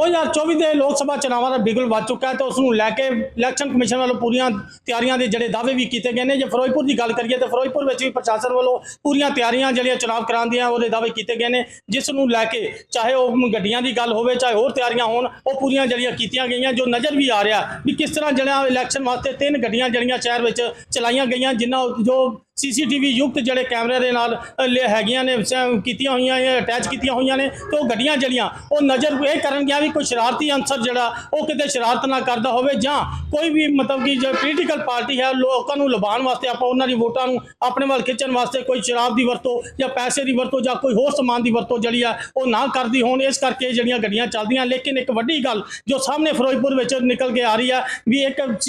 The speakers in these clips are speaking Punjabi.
2024 ਦੇ ਲੋਕ ਸਭਾ ਚੁਣਾਵਾਂ ਦਾ ਬਿਗਲ ਵੱਜ ਚੁੱਕਾ ਹੈ ਤੇ ਉਸ ਨੂੰ ਲੈ ਕੇ ਇਲੈਕਸ਼ਨ ਕਮਿਸ਼ਨ ਵੱਲੋਂ ਪੂਰੀਆਂ ਤਿਆਰੀਆਂ ਦੇ ਜਿਹੜੇ ਦਾਅਵੇ ਵੀ ਕੀਤੇ ਗਏ ਨੇ। ਜੇ ਫਿਰੋਜ਼ਪੁਰ ਦੀ ਗੱਲ ਕਰੀਏ ਤਾਂ ਫਿਰੋਜ਼ਪੁਰ ਵਿੱਚ ਵੀ ਪ੍ਰਸ਼ਾਸਨ ਵੱਲੋਂ ਪੂਰੀਆਂ ਤਿਆਰੀਆਂ ਜਿਹੜੀਆਂ ਚੁਣਾਵ ਕਰਾਉਣ ਦੀਆਂ ਉਹਦੇ ਦਾਅਵੇ ਕੀਤੇ ਗਏ ਨੇ, ਜਿਸ ਨੂੰ ਲੈ ਕੇ ਚਾਹੇ ਉਹ ਗੱਡੀਆਂ ਦੀ ਗੱਲ ਹੋਵੇ, ਚਾਹੇ ਹੋਰ ਤਿਆਰੀਆਂ ਹੋਣ, ਉਹ ਪੂਰੀਆਂ ਜਿਹੜੀਆਂ ਕੀਤੀਆਂ ਗਈਆਂ, ਜੋ ਨਜ਼ਰ ਵੀ ਆ ਰਿਹਾ ਵੀ ਕਿਸ ਤਰ੍ਹਾਂ ਜਿਹੜਾ ਇਲੈਕਸ਼ਨ ਵਾਸਤੇ ਤਿੰਨ ਗੱਡੀਆਂ ਜਿਹੜੀਆਂ ਸ਼ਹਿਰ ਵਿੱਚ ਚਲਾਈਆਂ ਗਈਆਂ, ਜਿਨ੍ਹਾਂ ਜੋ ਸੀਸੀਟੀਵੀ ਯੁਕਤ ਜਿਹੜੇ ਕੈਮਰੇ ਦੇ ਨਾਲ ਲੇ- ਹੈਗੀਆਂ ਨੇ, ਸ- ਕੀਤੀਆਂ ਹੋਈਆਂ ਜਾਂ ਅਟੈਚ ਕੀਤੀਆਂ ਹੋਈਆਂ ਨੇ, ਤੇ ਉਹ ਗੱਡੀਆਂ ਜਿਹੜੀਆਂ, ਉਹ ਨਜ਼ਰ ਇਹ ਕਰਨ ਗਿਆ ਵੀ ਕੋਈ ਸ਼ਰਾਰਤੀ ਅਨਸਰ ਜਿਹੜਾ, ਉਹ ਕਿਤੇ ਸ਼ਰਾਰਤ ਨਾ ਕਰਦਾ ਹੋਵੇ ਜਾਂ ਕੋਈ ਵੀ ਮਤਲਬ ਕਿ ਜੋ ਪੋਲੀਟੀਕਲ ਪਾਰਟੀ ਹੈ, ਲੋਕਾਂ ਨੂੰ ਲੁਭਾਉਣ ਵਾਸਤੇ ਆਪਾਂ ਉਹਨਾਂ ਦੀ ਵੋਟਾਂ ਨੂੰ ਆਪਣੇ ਵੱਲ ਖਿੱਚਣ ਵਾਸਤੇ ਕੋਈ ਸ਼ਰਾਬ ਦੀ ਵਰਤੋਂ ਜਾਂ ਪੈਸੇ ਦੀ ਵਰਤੋਂ ਜਾਂ ਕੋਈ ਹੋਰ ਸਮਾਨ ਦੀ ਵਰਤੋਂ ਜਿਹੜੀ ਆ, ਉਹ ਨਾ ਕਰਦੀ ਹੋਣ, ਇਸ ਕਰਕੇ ਜਿਹੜੀਆਂ ਗੱਡੀਆਂ ਚੱਲਦੀਆਂ, ਲੇਕਿਨ ਇੱਕ ਵੱਡੀ ਗੱਲ ਜੋ ਸਾਹਮਣੇ ਫਿਰੋਜ਼ਪੁਰ ਵਿੱਚ ਨਿਕਲ ਕੇ ਆ ਰਹੀ ਆ, ਵੀ ਇੱਕ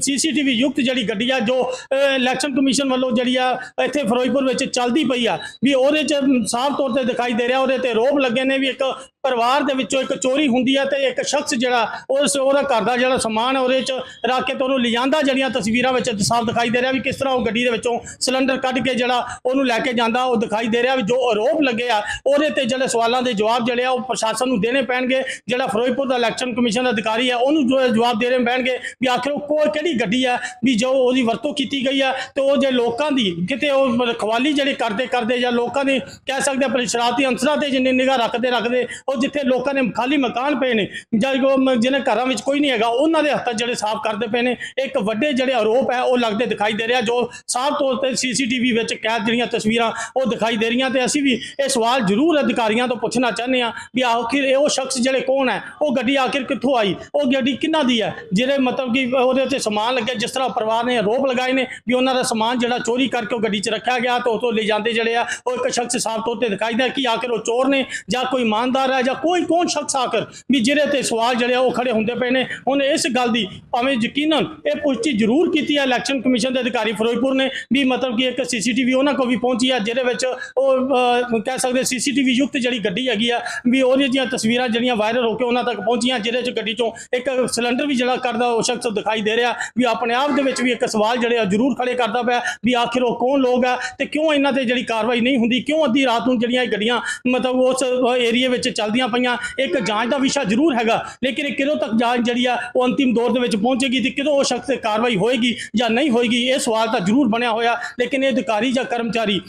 ਸੀਸੀਟੀਵੀ ਯੁਕਤ ਜਿਹੜੀ ਗੱਡੀ ਆ, ਜੋ ਇਲੈਕਸ਼ਨ ਕਮਿਸ਼ਨ ਵੱਲੋਂ ਜਿਹੜੀ ਆ, ਇੱਥੇ ਫਿਰੋਜ਼ਪੁਰ ਵਿੱਚ ਚੱਲਦੀ ਪਈ ਆ, ਵੀ ਉਹਦੇ 'ਚ ਸਾਫ਼ ਤੌਰ ਤੇ ਦਿਖਾਈ ਦੇ ਰਿਹਾ, ਉਹਦੇ ਤੇ ਰੋਪ ਲੱਗੇ ਨੇ ਵੀ ਇੱਕ ਪਰਿਵਾਰ ਦੇ ਵਿੱਚੋਂ ਇੱਕ ਚੋਰੀ ਹੁੰਦੀ ਹੈ ਤੇ ਇੱਕ ਸ਼ਖਸ ਜਿਹੜਾ ਉਸ ਉਹਦਾ ਘਰ ਦਾ ਜਿਹੜਾ ਸਮਾਨ ਉਹਦੇ 'ਚ ਰੱਖ ਕੇ ਤੇ ਉਹਨੂੰ ਲਿਜਾਂਦਾ, ਜਿਹੜੀਆਂ ਤਸਵੀਰਾਂ ਵਿੱਚ ਸਾਫ਼ ਦਿਖਾਈ ਦੇ ਰਿਹਾ ਵੀ ਕਿਸ ਤਰ੍ਹਾਂ ਉਹ ਗੱਡੀ ਦੇ ਵਿੱਚੋਂ ਸਿਲੰਡਰ ਕੱਢ ਕੇ ਜਿਹੜਾ ਉਹਨੂੰ ਲੈ ਕੇ ਜਾਂਦਾ, ਉਹ ਦਿਖਾਈ ਦੇ ਰਿਹਾ ਵੀ ਜੋ ਆਰੋਪ ਲੱਗੇ ਆ, ਉਹਦੇ ਤੇ ਜਿਹੜੇ ਸਵਾਲਾਂ ਦੇ ਜਵਾਬ ਜਿਹੜੇ ਆ ਉਹ ਪ੍ਰਸ਼ਾਸਨ ਨੂੰ ਦੇਣੇ ਪੈਣਗੇ, ਜਿਹੜਾ ਫਿਰੋਜ਼ਪੁਰ ਦਾ ਇਲੈਕਸ਼ਨ ਕਮਿਸ਼ਨ ਅਧਿਕਾਰੀ ਹੈ ਉਹਨੂੰ ਜੋ ਜਵਾਬ ਦੇਣੇ ਪੈਣਗੇ ਵੀ ਆਖਿਰ ਉਹ ਕੋਈ ਕਿਹੜੀ ਗੱਡੀ ਹੈ ਵੀ ਜੋ ਉਹਦੀ ਵਰਤੋਂ ਕੀਤੀ ਗਈ ਹੈ ਤੇ ਉਹ ਜੇ ਲੋਕਾਂ ਦੀ ਕਿਤੇ ਉਹ ਰਖਵਾਲੀ ਜਿਹੜੀ ਕਰਦੇ ਕਰਦੇ ਜਾਂ ਲੋਕਾਂ ਦੀ ਕਹਿ ਸਕਦੇ ਆਪਣੇ ਸ਼ਰਾਰਤੀ ਅੰਸਰਾਂ ਤੇ ਜਿੰਨੀ ਨਿਗਾਹ ਰੱਖਦੇ ਰੱਖਦੇ ਉਹ ਉਹ ਜਿੱਥੇ ਲੋਕਾਂ ਨੇ ਖਾਲੀ ਮਕਾਨ ਪਏ ਨੇ, ਜਾਂ ਜੋ ਜਿਹਨਾਂ ਘਰਾਂ ਵਿੱਚ ਕੋਈ ਨਹੀਂ ਹੈਗਾ, ਉਹਨਾਂ ਦੇ ਹੱਥਾਂ ਜਿਹੜੇ ਸਾਫ਼ ਕਰਦੇ ਪਏ ਨੇ, ਇੱਕ ਵੱਡੇ ਜਿਹੜੇ ਆਰੋਪ ਹੈ, ਉਹ ਲੱਗਦੇ ਦਿਖਾਈ ਦੇ ਰਿਹਾ, ਜੋ ਸਾਫ਼ ਤੌਰ ਤੇ ਸੀਸੀਟੀਵੀ ਵਿੱਚ ਕੈਦ ਜਿਹੜੀਆਂ ਤਸਵੀਰਾਂ ਉਹ ਦਿਖਾਈ ਦੇ ਰਹੀਆਂ, ਤੇ ਅਸੀਂ ਵੀ ਇਹ ਸਵਾਲ ਜ਼ਰੂਰ ਅਧਿਕਾਰੀਆਂ ਤੋਂ ਪੁੱਛਣਾ ਚਾਹੁੰਦੇ ਹਾਂ ਵੀ ਆਖਿਰ ਇਹ ਉਹ ਸ਼ਖਸ ਜਿਹੜੇ ਕੌਣ ਹੈ, ਉਹ ਗੱਡੀ ਆਖਿਰ ਕਿੱਥੋਂ ਆਈ, ਉਹ ਗੱਡੀ ਕਿਹਨਾਂ ਦੀ ਹੈ, ਜਿਹੜੇ ਮਤਲਬ ਕਿ ਉਹਦੇ ਉੱਤੇ ਸਮਾਨ ਲੱਗਿਆ, ਜਿਸ ਤਰ੍ਹਾਂ ਪਰਿਵਾਰ ਨੇ ਆਰੋਪ ਲਗਾਏ ਨੇ ਵੀ ਉਹਨਾਂ ਦਾ ਸਮਾਨ ਜਿਹੜਾ ਚੋਰੀ ਕਰਕੇ ਉਹ ਗੱਡੀ 'ਚ ਰੱਖਿਆ ਗਿਆ, ਤੇ ਉਤੋਂ ਲੈ ਜਾਂਦੇ ਜਿਹੜੇ ਆ, ਉਹ ਇੱਕ ਸ਼ਖਸ ਸਾਫ਼ ਤੌਰ ਤੇ ਦਿਖਾਈ ਦੇ ਕਿ ਆਖਿਰ ਉਹ ਚੋਰ ਨੇ ਜਾਂ ਕੋਈ ਇਮਾਨਦਾਰ ਹੈ ਜਾਂ ਕੋਈ ਕੌਣ ਸ਼ਖਸ ਆਖਰ ਵੀ ਜਿਹਦੇ ਤੇ ਸਵਾਲ ਜਿਹੜੇ ਆ ਉਹ ਖੜੇ ਹੁੰਦੇ ਪਏ ਨੇ, ਹੁਣ ਇਸ ਗੱਲ ਦੀ ਭਾਵੇਂ ਯਕੀਨਨ ਇਹ ਪੁਸ਼ਟੀ ਜ਼ਰੂਰ ਕੀਤੀ ਹੈ ਇਲੈਕਸ਼ਨ ਕਮਿਸ਼ਨ ਦੇ ਅਧਿਕਾਰੀ ਫਿਰੋਜ਼ਪੁਰ ਨੇ ਵੀ ਮਤਲਬ ਕਿ ਇੱਕ ਸੀਸੀਟੀਵੀ ਉਹਨਾਂ ਕੋਲ ਵੀ ਪਹੁੰਚੀ ਹੈ, ਜਿਹਦੇ ਵਿੱਚ ਉਹ ਕਹਿ ਸਕਦੇ ਸੀਸੀਟੀਵੀ ਯੁਕਤ ਜਿਹੜੀ ਗੱਡੀ ਹੈਗੀ ਆ, ਵੀ ਉਹਦੀਆਂ ਜਿਹੜੀਆਂ ਤਸਵੀਰਾਂ ਜਿਹੜੀਆਂ ਵਾਇਰਲ ਹੋ ਕੇ ਉਹਨਾਂ ਤੱਕ ਪਹੁੰਚੀਆਂ, ਜਿਹਦੇ ਚ ਗੱਡੀ ਚੋਂ ਇੱਕ ਸਿਲੰਡਰ ਵੀ ਜਿਹੜਾ ਕਰਦਾ ਉਹ ਸ਼ਖਸ ਦਿਖਾਈ ਦੇ ਰਿਹਾ, ਵੀ ਆਪਣੇ ਆਪ ਦੇ ਵਿੱਚ ਵੀ ਇੱਕ ਸਵਾਲ ਜਿਹੜੇ ਆ ਜ਼ਰੂਰ ਖੜੇ ਕਰਦਾ ਪਿਆ, ਵੀ ਆਖਿਰ ਉਹ ਕੌਣ ਲੋਕ ਆ ਤੇ ਕਿਉਂ ਇਹਨਾਂ ਤੇ ਜਿਹੜੀ ਕਾਰਵਾਈ ਨਹੀਂ ਹੁੰਦੀ, ਕਿਉਂ ਅੱਧੀ ਰਾਤ ਨੂੰ ਜਿਹੜੀਆਂ ਇਹ ਗੱਡੀਆਂ ਮਤਲਬ ਉਸ ਏਰੀਆ ਵਿੱਚ ਚੱਲ ਚੱਲਦੀਆਂ ਪਈਆਂ। ਇੱਕ ਜਾਂਚ ਦਾ ਵਿਸ਼ਾ ਜ਼ਰੂਰ ਹੈਗਾ, ਲੇਕਿਨ ਇਹ ਕਿਦੋਂ ਤੱਕ ਜਾਂਚ ਜਿਹੜੀ ਆ, ਉਹ ਅੰਤਿਮ ਦੌਰ ਦੇ ਵਿੱਚ ਪਹੁੰਚੇਗੀ ਤੇ ਕਿਦੋਂ ਉਹ ਸ਼ਖਸ ਤੇ ਕਾਰਵਾਈ ਹੋਏਗੀ ਜਾਂ ਨਹੀਂ ਹੋਏਗੀ, ਇਹ ਸਵਾਲ ਤਾਂ ਜ਼ਰੂਰ ਬਣਿਆ ਹੋਇਆ, ਲੇਕਿਨ ਇਹ ਅਧਿਕਾਰੀ ਜਾਂ ਕਰਮਚਾਰੀ।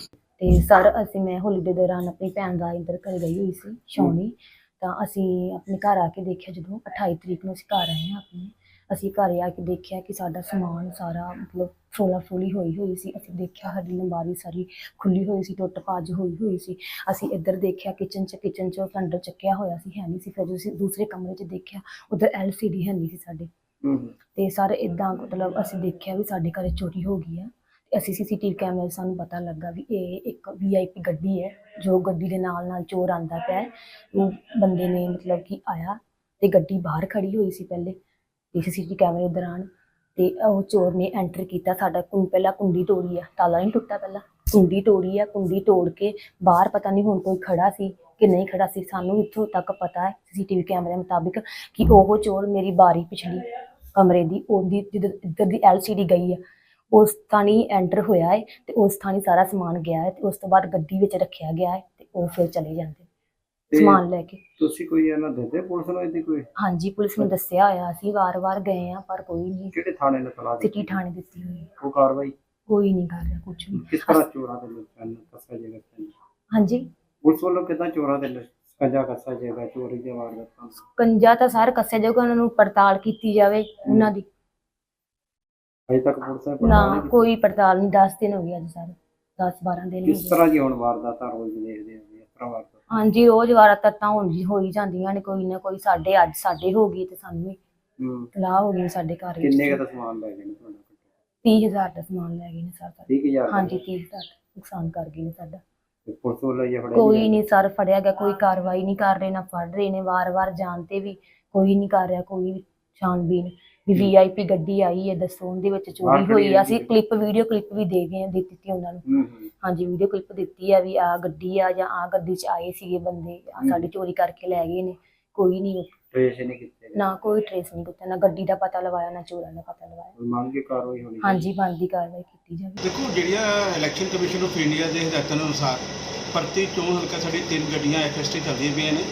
ਤੇ ਸਰ, ਅਸੀਂ ਮੈਂ ਹੋਲੀ ਦੇ ਦੌਰਾਨ ਆਪਣੀ ਭੈਣ ਦਾ ਇੰਦਰ ਘਰ ਗਈ ਹੋਈ ਸੀ ਸ਼ੌਣੀ ਤਾਂ ਅਸੀਂ ਆਪਣੇ ਘਰ ਆ ਕੇ ਦੇਖਿਆ, ਜਦੋਂ 28 ਤਰੀਕ ਨੂੰ ਅਸੀਂ ਘਰ ਆਏ ਹਾਂ ਆਪਣੇ। ਅਸੀਂ ਘਰ ਆ ਕੇ ਦੇਖਿਆ ਕਿ ਸਾਡਾ ਸਮਾਨ ਸਾਰਾ ਮਤਲਬ ਫਰੋਲਾ ਫਰੋਲੀ ਹੋਈ ਹੋਈ ਸੀ। ਅਸੀਂ ਦੇਖਿਆ ਸਾਡੀ ਲੰਬਾਰੀ ਸਾਰੀ ਖੁੱਲੀ ਹੋਈ ਸੀ ਟੁੱਟ ਭੱਜ ਹੋਈ ਹੋਈ ਸੀ। ਅਸੀਂ ਇੱਧਰ ਦੇਖਿਆ ਕਿਚਨ ਚ ਕਿਚਨ ਚ ਸਿਲੰਡਰ ਚੱਕਿਆ ਹੋਇਆ ਸੀ ਹੈ ਨਹੀਂ ਸੀ। ਫਿਰ ਅਸੀਂ ਦੂਸਰੇ ਕਮਰੇ ਚ ਦੇਖਿਆ ਉਧਰ ਐਲਸੀਡੀ ਹੈ ਨਹੀਂ ਸੀ ਸਾਡੇ। ਤੇ ਸਰ ਇਦਾਂ ਮਤਲਬ ਅਸੀਂ ਦੇਖਿਆ ਵੀ ਸਾਡੇ ਘਰੇ ਚੋਰੀ ਹੋ ਗਈ ਆ। ਅਸੀਂ ਸੀਸੀਟੀਵੀ ਕੈਮਰੇ ਸਾਨੂੰ ਪਤਾ ਲੱਗਾ ਵੀ ਇਹ ਇੱਕ ਵੀਆਈਪੀ ਗੱਡੀ ਹੈ ਜੋ ਗੱਡੀ ਦੇ ਨਾਲ ਨਾਲ ਚੋਰ ਆਂਦਾ ਪਿਆ। ਉਹ ਬੰਦੇ ਨੇ ਮਤਲਬ ਕਿ ਆਇਆ ਤੇ ਗੱਡੀ ਬਾਹਰ ਖੜੀ ਹੋਈ ਸੀ ਪਹਿਲੇ। ਸੀਸੀਟੀਵੀ ਕੈਮਰੇ ਦੌਰਾਨ ਤੇ ਉਹ ਚੋਰ ਨੇ ਐਂਟਰ ਕੀਤਾ ਸਾਡਾ ਕੁੰ, ਪਹਿਲਾਂ ਕੁੰਡੀ ਤੋੜੀ ਆ, ਤਾਲਾ ਨਹੀਂ ਟੁੱਟਾ ਪਹਿਲਾਂ। ਕੁੰਡੀ ਤੋੜੀ ਆ, ਕੁੰਡੀ ਤੋੜ ਕੇ ਬਾਹਰ ਪਤਾ ਨਹੀਂ ਹੁਣ ਕੋਈ ਖੜਾ ਸੀ ਕਿ ਨਹੀਂ ਖੜਾ ਸੀ, ਸਾਨੂੰ ਇੱਥੋਂ ਤੱਕ ਪਤਾ ਹੈ, ਸੀਸੀਟੀਵੀ ਕੈਮਰੇ ਮੁਤਾਬਿਕ ਕਿ ਉਹ ਚੋਰ ਮੇਰੀ ਬਾਰੀ ਪਿਛਲੀ ਕਮਰੇ ਦੀ, ਉਹਦੀ ਜਿੱਧਰ ਇੱਧਰ ਦੀ ਐਲਸੀਡੀ ਗਈ ਆ, ਉਸ ਥਾਣੀ ਐਂਟਰ ਹੋਇਆ ਹੈ ਤੇ ਉਸ ਥਾਣੀ ਸਾਰਾ ਸਮਾਨ ਗਿਆ ਹੈ ਤੇ ਉਸ ਤੋਂ ਬਾਅਦ ਗੱਡੀ ਵਿੱਚ ਰੱਖਿਆ ਗਿਆ ਹੈ ਤੇ ਉਹ ਫਿਰ ਚਲੇ ਜਾਂਦੇ ਤੇ ਸਮਾਨ ਲੈ ਕੇ। ਤੁਸੀਂ ਕੋਈ ਇਹਨਾਂ ਦਿੰਦੇ ਪੁਲਿਸ ਨੂੰ ਇਹਦੀ ਕੋਈ? ਹਾਂਜੀ ਪੁਲਿਸ ਨੇ ਦੱਸਿਆ ਹੋਇਆ ਸੀ ਵਾਰ-ਵਾਰ ਗਏ ਆ ਪਰ ਕੋਈ ਨਹੀਂ। ਕਿਹੜੇ ਥਾਣੇ ਨੇ ਤਲਾਸ਼ ਸਿਟੀ ਥਾਣੇ ਦਿੱਤੀ ਹੋਈ ਹੈ। ਉਹ ਕਾਰਵਾਈ? ਕੋਈ ਨਹੀਂ ਕਰ ਰਿਹਾ ਕੁਝ ਵੀ। ਕਿਸ ਤਰ੍ਹਾਂ ਚੋਰਾਂ ਦੇ ਲੋਕਾਂ ਨੂੰ ਕੱਸਾ ਜੇਗਾ ਹਾਂਜੀ। ਪੁਲਿਸ ਵੱਲੋਂ ਕਿਦਾਂ ਚੋਰਾਂ ਦੇ ਸਕੰਜਾ ਕੱਸਾ ਜੇਗਾ ਚੋਰੀ ਦੇ ਵਾਰਦਾਤਾਂ? ਨੂੰ? ਕੰਜਾ ਤਾਂ ਸਾਰ ਕੱਸਿਆ ਜਾਊਗਾ ਉਹਨਾਂ ਨੂੰ ਪੜਤਾਲ ਕੀਤੀ ਜਾਵੇ ਉਹਨਾਂ ਦੀ। ਅਜੇ ਤੱਕ ਪੁਲਿਸ ਨੇ ਨਾ ਨਹੀਂ ਕੀਤੀ। ਕੋਈ ਪੜਤਾਲ ਨਹੀਂ 10 ਦਿਨ ਹੋ ਗਏ ਅੱਜ ਸਾਰੇ। 10 12 ਦਿਨ ਹੋ ਕਿਸ ਗਏ। ਤਰ੍ਹਾਂ ਦੀ ਹੁਣ ਵਾਰਦਾਤਾਂ ਰੋਜ਼ ਦੇਖਦੇ ਆ ਇਸ ਤਰ੍ਹਾਂ ਵਾਰਦਾਤ? ਹਾਂਜੀ ਰੋਜ਼ ਵਾਰਦਾਤਾਂ ਤਾਂ ਜੀ ਹੋਈ ਜਾਂਦੀਆਂ ਨੇ ਕੋਈ ਨਾ ਕੋਈ ਸਾਡੇ ਅੱਜ ਸਾਡੇ ਹੋ ਗਈ ਤੇ ਸਾਨੂੰ ਵੀ ਹੂੰ। ਤਲਾਹ ਹੋ ਗਈ ਸਾਡੇ ਘਰ ਵਿੱਚ। ਕਿੰਨੇ ਕੁ ਦਾ ਸਮਾਨ ਲੈ ਗਏ ਨੇ ਤੁਹਾਡਾ 30000 ਦਾ ਸਮਾਨ ਲੈ ਗਏ ਨੇ ਸਾਡਾ। 30000 ਹਾਂਜੀ 30000 ਦਾ ਨੁਕਸਾਨ ਕਰ ਗਏ ਨੇ ਸਾਡਾ। ਤੇ ਪੁਲਿਸ ਵੱਲੋਂ ਇਹ ਫੜਿਆ ਕੋਈ ਨਹੀਂ ਸਰ ਫੜਿਆ ਗਿਆ ਕੋਈ ਕਾਰਵਾਈ ਨਹੀਂ ਕਰ ਰਹੇ ਨਾ ਫੜ ਰਹੇ ਨੇ ਵਾਰ-ਵਾਰ ਜਾਣ ਤੇ ਵੀ ਕੋਈ ਨਹੀਂ ਕਰ ਰਿਹਾ ਕੋਈ ਛਾਣਬੀਨ ਵੀ ਵੀਆਈਪੀ ਗੱਡੀ ਆਈ ਹੈ ਦੱਸੋ ਉਹਦੇ ਵਿੱਚ ਚੋਰੀ ਹੋਈ ਆ। ਅਸੀਂ। ਕਲਿੱਪ ਵੀਡੀਓ ਕਲਿੱਪ ਵੀ ਦੇ ਗਏ ਆ ਦੇ ਦਿੱਤੀ ਉਹਨਾਂ ਨੂੰ। ਹੂੰ ਹੂੰ। ਹਾਂਜੀ ਵੀਡੀਓ ਕਲਿੱਪ ਦਿੱਤੀ ਆ ਵੀ ਆ ਗੱਡੀ ਆ ਜਾਂ ਆ ਗੱਡੀ 'ਚ ਆਏ ਸੀਗੇ ਬੰਦੇ ਆਹ। ਸਾਡੀ ਚੋਰੀ ਕਰਕੇ ਲੈ ਗਏ ਨੇ ਕੋਈ ਨਹੀਂ ਟ੍ਰੇਸ ਨਹੀਂ ਕੀਤੇ। ਨਾ ਕੋਈ ਟ੍ਰੇਸ ਨਹੀਂ ਕੀਤਾ ਨਾ ਗੱਡੀ ਦਾ ਪਤਾ ਲਵਾਇਆ ਨਾ ਚੋਰਾਂ ਦਾ ਪਤਾ ਲਵਾਇਆ। ਮੰਗ ਕੇ ਕਾਰਵਾਈ ਹੋਣੀ ਹਾਂਜੀ ਬਣਦੀ ਕਾਰਵਾਈ ਕੀਤੀ ਜਾਵੇ। ਦੇਖੋ ਜਿਹੜੀਆਂ ਇਲੈਕਸ਼ਨ ਕਮਿਸ਼ਨ ਆਫ ਇੰਡੀਆ ਦੇ ਹਦਾਇਤਾਂ ਅਨੁਸਾਰ ਪ੍ਰਤੀ ਚੋਣ ਹਲਕਾ ਸਾਡੀ ਤਿੰਨ ਗੱਡੀਆਂ ਐਫਐਸਟੀ ਚੱਲਦੀਆਂ ਪਈਆਂ ਨੇ।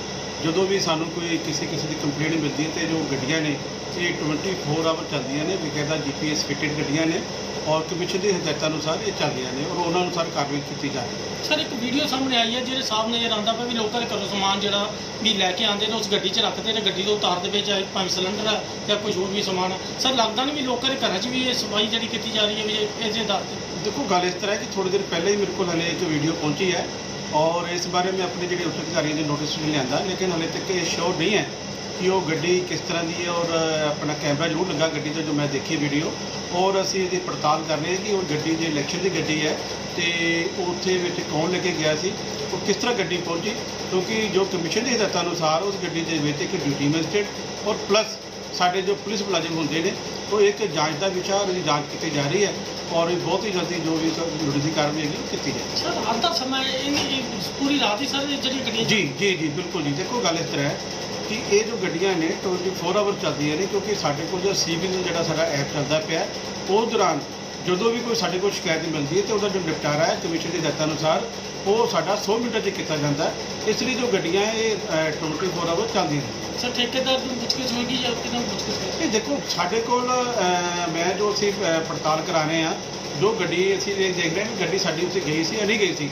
ਜਦੋਂ ਵੀ ਸਾਨੂੰ ਕੋਈ ਕਿਸੇ ਕਿਸੇ ਦੀ ਕੰਪਲੇਂਟ ਮਿਲਦੀ ਹੈ ਤੇ ਜੋ ਗੱਡੀਆਂ ਨੇ ਇਹ 24 ਆਵਰ ਚੱਲਦੀਆਂ ਨੇ ਬਕਾਇਦਾ ਜੀਪੀਐਸ ਫਿਟਡ ਗੱਡੀਆਂ ਨੇ। ਔਰ ਕਮਿਸ਼ਨ ਦੀ ਹਦਾਇਤਾਂ ਅਨੁਸਾਰ ਇਹ ਚੱਲਦੀਆਂ ਨੇ ਔਰ ਉਹਨਾਂ ਅਨੁਸਾਰ ਕਾਰਵਾਈ ਕੀਤੀ ਜਾ ਰਹੀ ਹੈ। ਸਰ ਇੱਕ ਵੀਡੀਓ ਸਾਹਮਣੇ ਆਈ ਹੈ ਜਿਹੜੇ ਸਾਹਮਣੇ ਇਹ ਆਉਂਦਾ ਪਿਆ ਵੀ ਲੋਕਾਂ ਦੇ ਘਰੋਂ ਸਮਾਨ ਜਿਹੜਾ ਵੀ ਲੈ ਕੇ ਆਉਂਦੇ ਨੇ ਉਸ ਗੱਡੀ 'ਚ ਰੱਖਦੇ ਨੇ ਗੱਡੀ ਤੋਂ ਉਤਾਰਦੇ ਵਿੱਚ ਚਾਹੇ ਭਾਵੇਂ ਸਿਲੰਡਰ ਹੈ ਜਾਂ ਕੁਝ ਹੋਰ ਵੀ ਸਮਾਨ ਸਰ ਲੱਗਦਾ ਨਹੀਂ ਵੀ ਲੋਕਾਂ ਦੇ ਘਰਾਂ 'ਚ ਵੀ ਇਹ ਸਫ਼ਾਈ ਜਿਹੜੀ ਕੀਤੀ ਜਾ ਰਹੀ ਹੈ ਵੀ ਇਹ- ਇਹਦੇ ਤੇ? ਦੇਖੋ ਗੱਲ ਇਸ ਤਰ੍ਹਾਂ ਹੈ ਕਿ ਥੋੜੀ ਦੇਰ ਪਹਿਲਾਂ ਹੀ ਮੇਰੇ ਕੋਲ ਹਲੇ ਇੱਕ ਵੀਡੀਓ ਪਹੁੰਚੀ ਹੈ ਔਰ ਇਸ ਬਾਰੇ ਮੈਂ ਆਪਣੇ ਜਿਹੜੇ ਉੱਚ ਅਧਿਕਾਰੀਆਂ ਦੇ ਨੋਟਿਸ ਵਿੱਚ ਲਿਆਂਦਾ ਲੇਕਿਨ ਹਲੇ ਤੱਕ ਇਹ ਸ਼ੋਰ ਨਹੀਂ ਹੈ। ਕਿ ਉਹ ਗੱਡੀ ਕਿਸ ਤਰ੍ਹਾਂ ਦੀ ਹੈ ਔਰ ਆਪਣਾ ਕੈਮਰਾ ਜ਼ਰੂਰ ਲੱਗਾ ਗੱਡੀ ਤੇ ਜੋ ਮੈਂ ਦੇਖੀ ਵੀਡੀਓ ਔਰ ਅਸੀਂ ਇਹਦੀ ਪੜਤਾਲ ਕਰ ਰਹੇ ਹਾਂ ਕਿ ਉਹ ਗੱਡੀ ਜੇ ਇਲੈਕਸ਼ਨ ਦੀ ਗੱਡੀ ਹੈ ਤੇ ਉੱਥੇ ਵਿੱਚ ਕੌਣ ਲੈ ਕੇ ਗਿਆ ਸੀ ਉਹ ਕਿਸ ਤਰ੍ਹਾਂ ਗੱਡੀ ਪਹੁੰਚੀ ਕਿਉਂਕਿ ਜੋ ਕਮਿਸ਼ਨ ਦੀ ਹਦਾਇਤਾਂ ਅਨੁਸਾਰ ਉਸ ਗੱਡੀ ਦੇ ਵਿੱਚ ਇੱਕ ਡਿਊਟੀ ਮੈਜਿਸਟ੍ਰੇਟ ਔਰ ਪਲੱਸ ਸਾਡੇ ਜੋ ਪੁਲਿਸ ਮੁਲਾਜ਼ਮ ਹੁੰਦੇ ਨੇ ਉਹ ਇੱਕ ਜਾਂਚ ਦਾ ਵਿਸ਼ਾ ਉਹਦੀ ਜਾਂਚ ਕੀਤੀ ਜਾ ਰਹੀ ਹੈ ਔਰ ਇਹ ਬਹੁਤ ਹੀ ਜਲਦੀ ਜੋ ਵੀ ਜੁੜੀ ਦੀ ਕਾਰਵਾਈ ਹੈਗੀ ਉਹ ਕੀਤੀ ਜਾਏਗੀ। ਸਰ ਰਾਤ ਦਾ ਸਮਾਂ ਇਹ ਪੂਰੀ ਰਾਤ ਹੀ ਸਰ ਇਹ ਜਿਹੜੀਆਂ ਗੱਡੀਆਂ ਜੀ ਜੀ ਜੀ ਬਿਲਕੁਲ ਜੀ ਦੇਖੋ ਗੱਲ ਇਸ ਤਰ੍ਹਾਂ ਹੈ। ਕਿ ਇਹ ਜੋ ਗੱਡੀਆਂ ਨੇ 24 ਆਵਰ ਚੱਲਦੀਆਂ ਨੇ ਕਿਉਂਕਿ ਸਾਡੇ ਕੋਲ ਜੋ ਸੀਵਿਲ ਜਿਹੜਾ ਸਾਡਾ ਐਪ ਚੱਲਦਾ ਪਿਆ ਉਹ ਦੌਰਾਨ ਜਦੋਂ ਵੀ ਕੋਈ ਸਾਡੇ ਕੋਲ ਸ਼ਿਕਾਇਤ ਮਿਲਦੀ ਹੈ ਤੇ ਉਹਦਾ ਜੋ ਨਿਪਟਾਰਾ ਹੈ ਕਮਿਸ਼ਨ ਦੀ ਹਦਾਇਤਾਂ ਅਨੁਸਾਰ ਉਹ ਸਾਡਾ 100 ਮਿੰਟਾਂ 'ਚ ਕੀਤਾ ਜਾਂਦਾ ਇਸ ਲਈ ਜੋ ਗੱਡੀਆਂ ਇਹ ਅ, 24 ਆਵਰ ਚੱਲਦੀਆਂ ਨੇ। ਸਰ ਠੇਕੇਦਾਰ ਨੂੰ ਪੁੱਛਗਿੱਛ ਹੋਏਗੀ ਜਾਂ ਕਿਹਨਾਂ ਨੂੰ ਪੁੱਛਗਿੱਛ ਇਹ ਦੇਖੋ ਸਾਡੇ ਕੋਲ ਮੈਂ ਜੋ ਅਸੀਂ ਪੜਤਾਲ ਕਰਾ ਰਹੇ ਹਾਂ ਜੋ ਗੱਡੀ ਅਸੀਂ ਇਹ ਦੇਖ ਰਹੇ ਹਾਂ ਕਿ ਗੱਡੀ ਸਾਡੀ ਉੱਤੇ ਗਈ ਸੀ ਜਾਂ ਗਈ ਸੀ,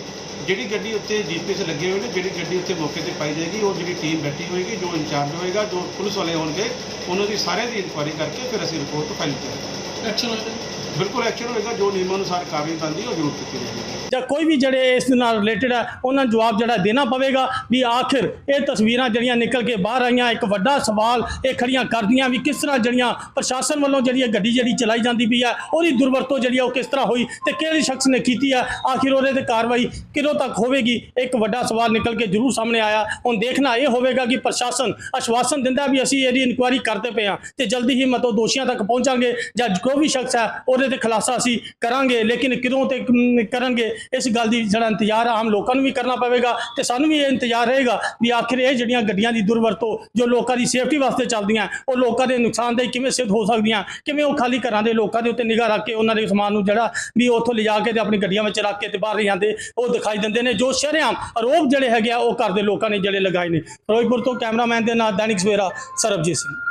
ਜਿਹੜੀ ਗੱਡੀ ਉੱਤੇ ਜੀਪੀਐਸ ਲੱਗੇ ਹੋਏ ਨੇ, ਜਿਹੜੀ ਗੱਡੀ ਉੱਤੇ ਮੌਕੇ ਤੇ ਪਾਈ ਜਾਏਗੀ, ਉਹ ਜਿਹੜੀ ਟੀਮ ਬੈਠੀ ਹੋਏਗੀ, ਜੋ ਇੰਚਾਰਜ ਹੋਏਗਾ, ਜੋ ਪੁਲਿਸ ਵਾਲੇ ਹੋਣਗੇ, ਉਹਨਾਂ ਦੀ ਸਾਰਿਆਂ ਦੀ ਇਨਕੁਆਇਰੀ ਕਰਕੇ ਫਿਰ ਅਸੀਂ ਰਿਪੋਰਟ ਫਾਈਲ ਕਰਾਂਗੇ। ਐਕਸ਼ਨ ਹੋਏਗਾ ਬਿਲਕੁਲ ਐਕਸ਼ਨ ਹੋਏਗਾ, ਜੋ ਨਿਯਮਾਂ ਅਨੁਸਾਰ ਕਾਰਵਾਈ ਬਣਦੀ ਉਹ ਜ਼ਰੂਰ ਕੀਤੀ ਜਾਏਗੀ। ਜਾਂ ਕੋਈ ਵੀ ਜਿਹੜੇ ਇਸ ਦੇ ਨਾਲ ਰਿਲੇਟਡ ਹੈ ਉਹਨਾਂ ਨੂੰ ਜਵਾਬ ਜਿਹੜਾ ਦੇਣਾ ਪਵੇਗਾ ਵੀ ਆਖਿਰ ਇਹ ਤਸਵੀਰਾਂ ਜਿਹੜੀਆਂ ਨਿਕਲ ਕੇ ਬਾਹਰ ਆਈਆਂ, ਇੱਕ ਵੱਡਾ ਸਵਾਲ ਇਹ ਖੜੀਆਂ ਕਰਦੀਆਂ ਵੀ ਕਿਸ ਤਰ੍ਹਾਂ ਜਿਹੜੀਆਂ ਪ੍ਰਸ਼ਾਸਨ ਵੱਲੋਂ ਜਿਹੜੀ ਇਹ ਗੱਡੀ ਜਿਹੜੀ ਚਲਾਈ ਜਾਂਦੀ ਪਈ ਹੈ ਉਹਦੀ ਦੁਰਵਰਤੋਂ ਜਿਹੜੀ ਆ ਉਹ ਕਿਸ ਤਰ੍ਹਾਂ ਹੋਈ ਤੇ ਕਿਹੜੇ ਸ਼ਖਸ ਨੇ ਕੀਤੀ ਹੈ ਆਖਿਰ ਉਹਦੇ ਤੇ ਕਾਰਵਾਈ ਕਿਦੋਂ ਤੱਕ ਹੋਵੇਗੀ, ਇੱਕ ਵੱਡਾ ਸਵਾਲ ਨਿਕਲ ਕੇ ਜ਼ਰੂਰ ਸਾਹਮਣੇ ਆਇਆ। ਹੁਣ ਦੇਖਣਾ ਇਹ ਹੋਵੇਗਾ ਕਿ ਪ੍ਰਸ਼ਾਸਨ ਆਸ਼ਵਾਸਨ ਦਿੰਦਾ ਵੀ ਅਸੀਂ ਇਹਦੀ ਇਨਕੁਆਇਰੀ ਕਰਦੇ ਪਏ ਹਾਂ ਤੇ ਜਲਦੀ ਹੀ ਮਤੋ ਦੋਸ਼ੀਆਂ ਤੱਕ ਪਹੁੰਚਾਂਗੇ ਜਾਂ ਕੋਈ ਵੀ ਸ਼ਖਸ ਹੈ ਉਹ ਉਹਦੇ ਤੇ ਖੁਲਾਸਾ ਅਸੀਂ ਕਰਾਂਗੇ, ਲੇਕਿਨ ਕਿਦੋਂ ਤੇ ਕਰਾਂਗੇ, ਇਸ ਗੱਲ ਦੀ ਜਿਹੜਾ ਇੰਤਜ਼ਾਰ ਆਮ ਲੋਕਾਂ ਨੂੰ ਵੀ ਕਰਨਾ ਪਵੇਗਾ ਤੇ ਸਾਨੂੰ ਵੀ ਇਹ ਇੰਤਜ਼ਾਰ ਰਹੇਗਾ ਵੀ ਆਖਿਰ ਇਹ ਜਿਹੜੀਆਂ ਗੱਡੀਆਂ ਦੀ ਦੁਰਵਰਤੋਂ ਜੋ ਲੋਕਾਂ ਦੀ ਸੇਫਟੀ ਵਾਸਤੇ ਚੱਲਦੀਆਂ, ਉਹ ਲੋਕਾਂ ਦੇ ਨੁਕਸਾਨ ਨੁਕਸਾਨਦੇਹ ਕਿਵੇਂ ਸਿੱਧ ਹੋ ਸਕਦੀਆਂ, ਕਿਵੇਂ ਉਹ ਖਾਲੀ ਘਰਾਂ ਦੇ ਲੋਕਾਂ ਦੇ ਉੱਤੇ ਨਿਗਾਹ ਰੱਖ ਕੇ ਉਹਨਾਂ ਦੇ ਸਮਾਨ ਨੂੰ ਜਿਹੜਾ ਵੀ ਉੱਥੋਂ ਲਿਜਾ ਕੇ ਤੇ ਆਪਣੀ ਗੱਡੀਆਂ ਵਿੱਚ ਰੱਖ ਕੇ ਤੇ ਬਾਹਰ ਲੈ ਜਾਂਦੇ ਉਹ ਦਿਖਾਈ ਦਿੰਦੇ ਨੇ, ਜੋ ਸ਼ਰੇਆਮ ਆਰੋਪ ਜਿਹੜੇ ਹੈਗੇ ਆ, ਉਹ ਘਰ ਦੇ ਲੋਕਾਂ ਨੇ ਜਿਹੜੇ ਲਗਾਏ ਨੇ। ਫਿਰੋਜ਼ਪੁਰ ਤੋਂ ਕੈਮਰਾਮੈਨ ਦੇ ਨਾਲ ਦੈਨਿਕ ਸਵੇਰਾ ਸਰਬਜੀਤ ਸਿੰਘ।